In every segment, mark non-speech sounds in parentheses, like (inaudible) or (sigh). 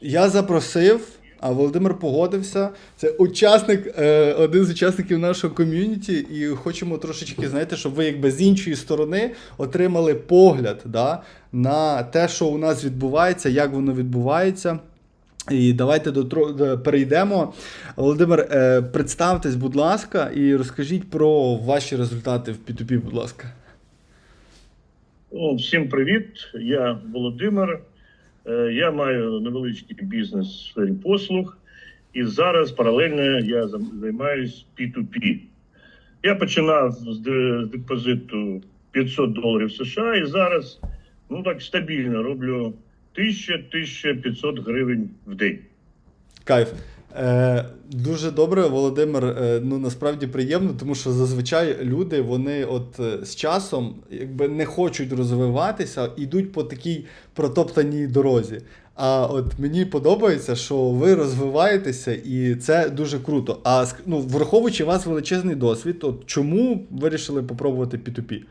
Я запросив, а Володимир погодився. Це учасник, е, один з учасників нашого ком'юніті, і хочемо трошечки, знаєте, щоб ви якби з іншої сторони отримали погляд да, на те, що у нас відбувається, як воно відбувається. І давайте до, перейдемо. Володимир, е, представтесь, будь ласка, і розкажіть про ваші результати в P2P, будь ласка. Всім привіт. Я Володимир. Е, Я маю невеличкий бізнес в сфері послуг, і зараз паралельно я займаюся займаюсь P2P. Я починав з депозиту 500 доларів США, і зараз ну так стабільно роблю 1000-1500 гривень в день. Кайф. Е, дуже добре, Володимир. Е, ну насправді приємно, тому що зазвичай люди вони от е, з часом якби не хочуть розвиватися, йдуть по такій протоптаній дорозі. А от мені подобається, що ви розвиваєтеся, і це дуже круто. А ну, враховуючи у вас величезний досвід, от чому вирішили попробувати P2P?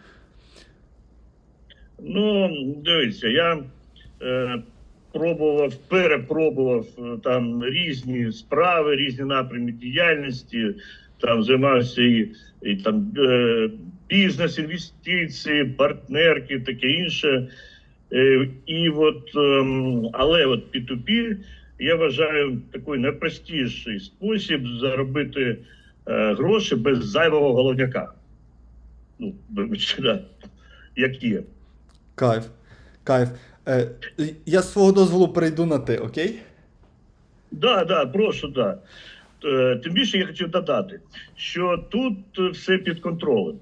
Ну, дивіться, я е, пробував, перепробував е, там різні справи, різні напрями діяльності. Там займався і, і там е, бізнес, інвестиції, партнерки, таке інше. Е, і от, ем, але от P2P, я вважаю такий найпростіший спосіб заробити гроші без зайвого головняка. Ну, вибачте, як є. Кайф. Кайф. Е, я з свого дозволу перейду на ти, окей? Да, да, прошу, да. Е, Тим більше я хотів додати, що тут все під контролем.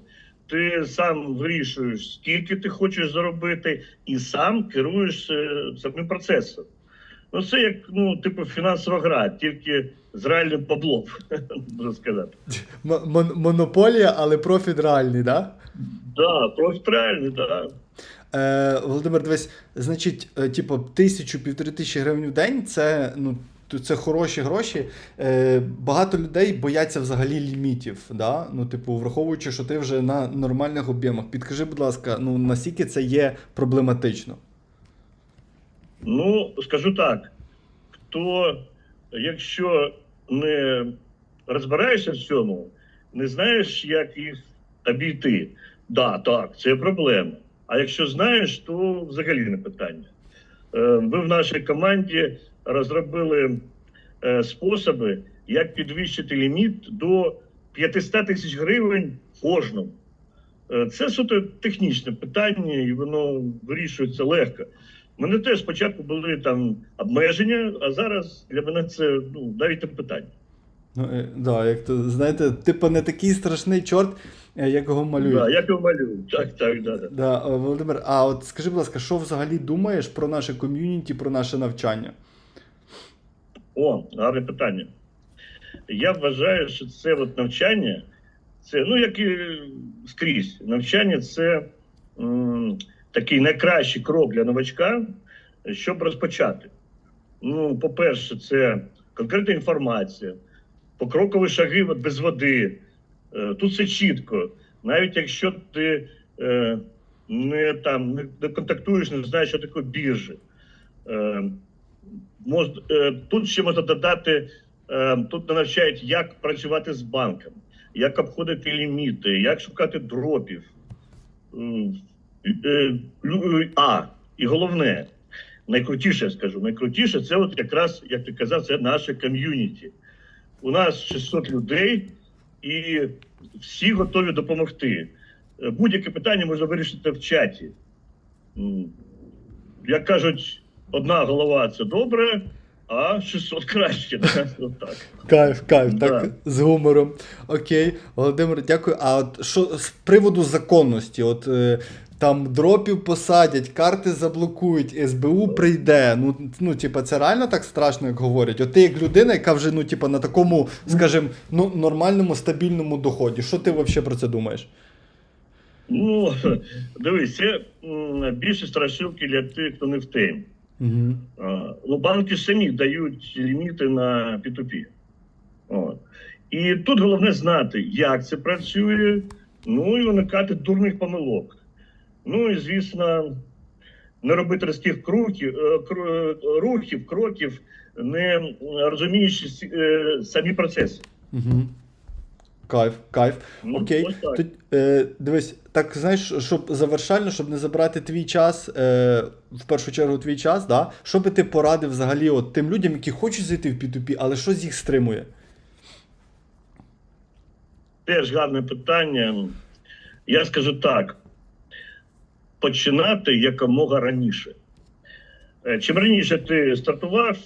Ти сам вирішуєш, скільки ти хочеш заробити, і сам керуєш е, самим процесом. Ну, це як ну, типу фінансова гра, тільки з реальним баблом, (laughs) можна сказати. Монополія, але профіт реальний, да? Да, просто реальний, да. Е, Володимир, дивись, значить, е, типу, тисячу півтори тисячі гривень в день це, ну, це хороші гроші. Е, багато людей бояться взагалі лімітів. Да? Ну, типу, враховуючи, що ти вже на нормальних об'ємах. Підкажи, будь ласка, ну наскільки це є проблематично? Ну, скажу так: хто, якщо не розбираєшся в цьому, не знаєш, як їх обійти. Да, так, це проблема. А якщо знаєш, то взагалі не питання. Е, Ви в нашій команді розробили е, способи, як підвищити ліміт до 500 тисяч гривень кожному. Е, Це суто технічне питання, і воно вирішується легко. У мене теж спочатку були там обмеження, а зараз для мене це ну, навіть не питання. Ну, е, да, як то, знаєте, типу, не такий страшний чорт, е, як його малюють. Да, як його малюю. Так, так, да, да. Да, е, Володимир, а от скажи, будь ласка, що взагалі думаєш про наше ком'юніті, про наше навчання? О, гарне питання. Я вважаю, що це от навчання, це, ну, як і скрізь, навчання це м, такий найкращий крок для новачка, щоб розпочати. Ну, по-перше, це конкретна інформація, покрокові шаги без води. Е, Тут все чітко. Навіть якщо ти е, не, там, не, контактуєш, не знаєш, що таке біржі. Е, тут ще можна додати, тут навчають, як працювати з банком, як обходити ліміти, як шукати дропів. А, і головне, найкрутіше скажу, найкрутіше це от якраз, як ти казав, це наше ком'юніті. У нас 600 людей, і всі готові допомогти. Е, Будь-яке питання можна вирішити в чаті. Як кажуть, одна голова це добре, а 600 краще. Так. Кайф, кайф, Да. так з гумором. Окей, Володимир, дякую. А от що з приводу законності? От е, там дропів посадять, карти заблокують, СБУ прийде. Ну, ну, типа, це реально так страшно, як говорять. От ти як людина, яка вже ну, типа, на такому, скажімо, ну, нормальному стабільному доході. Що ти взагалі про це думаєш? Ну, (laughs) дивись, це більше страшилки для тих, хто не в темі. Угу. Ну, банки самі дають ліміти на P2P. От. І тут головне знати, як це працює, ну і уникати дурних помилок. Ну і звісно, не робити різких кроків, е, рухів, кроків, не розуміючи е, самі процеси. Угу. Кайф, кайф. Ну, Окей. так. Тут, е, дивись, так знаєш, щоб завершально, щоб не забрати твій час, е, в першу чергу твій час, да? що би ти порадив взагалі от тим людям, які хочуть зайти в P2P, але щось їх стримує? Теж гарне питання. Я скажу так: починати якомога раніше. Е, Чим раніше ти стартував,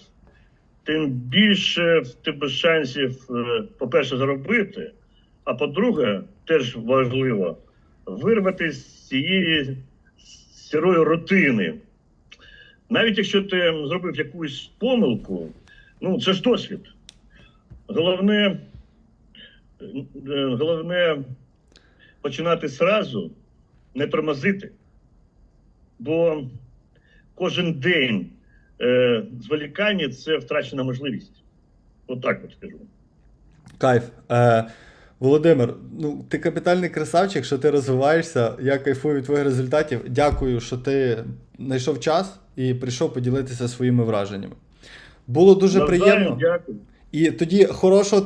тим більше в тебе шансів, е, по-перше, заробити, а по-друге, теж важливо вирвати з цієї сірої рутини. Навіть якщо ти зробив якусь помилку, ну це ж досвід. Головне, е, головне починати зразу, не тормозити. Бо кожен день е, зволікання це втрачена можливість. Отак от скажу. Кайф. Е, Володимир, ну ти капітальний красавчик, що ти розвиваєшся. Я кайфую від твоїх результатів. Дякую, що ти знайшов час і прийшов поділитися своїми враженнями. Було дуже Навзаєм приємно. Дякую. І тоді хорошого